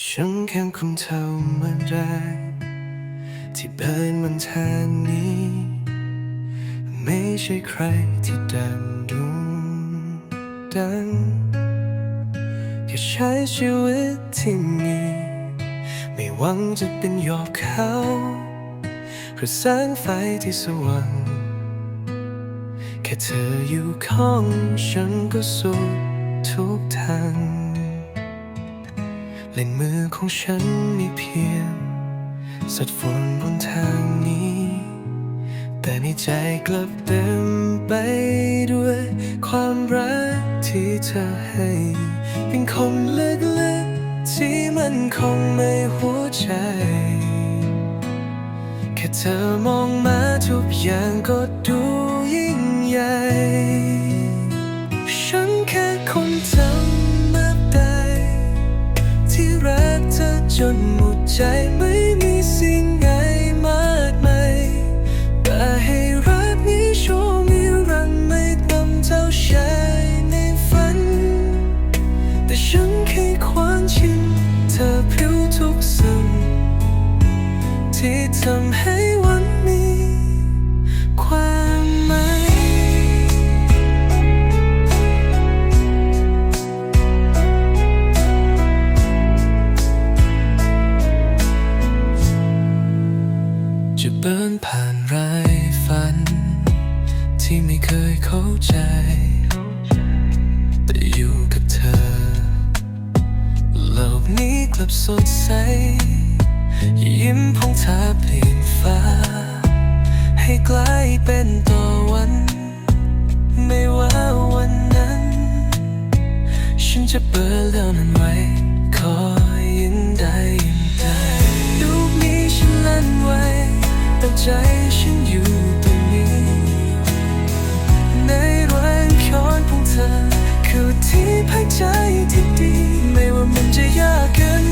ฉันแค่คงเท่ามือนแรงที่เบินมันทางนี้ ไม่ใช่ใครที่ดังดุงดังแค่ใช้ชีวิตที่มีไม่หวังจะเป็นยอดเขาหรือแสงไฟที่สว่างแค่เธออยู่ข้างฉันก็สุขทุกทาง เล่นมือของฉันมีเพียงสัดฝนบนทางนี้ แต่ในใจกลับเต็มไปด้วย ความรักที่เธอให้ เป็นคนเล็กๆที่มันคงไม่หัวใจ แค่เธอมองมาทุกอย่างก็ดู ที่รักเธอจนหมดใจไม่มีสิ่งใดมากมายแต่ให้รักนี้โชว์มีรันไม่ต้องเจ้าชายในฝัน แต่ฉันแค่ความชินเธอผิวทุกสิ่งที่ทำให้ เบินผ่านรายฝัน ที่ไม่เคยเข้าใจ แต่อยู่กับเธอ โลกนี้กลับสดใส ยิ้มพองทาเปลี่ยนฟ้า ให้กลายเป็นต่อวัน ไม่ว่าวันนั้น ฉันจะเปิดแล้วนั้นไว้ อนของเธอคือที่พักใจที่ดี ไม่ว่ามันจะยากเกิน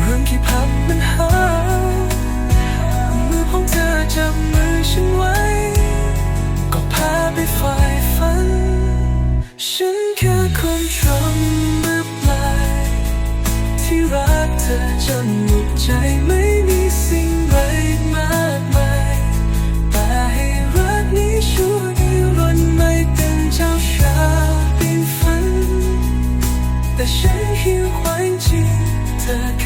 เรื่องที่พับมันหา มือของเธอจับมือฉันไว้ ก็พาไปฝ่ายฝัน ฉันแค่คนทำมือปลาย ที่รักเธอจนหมดใจไม่า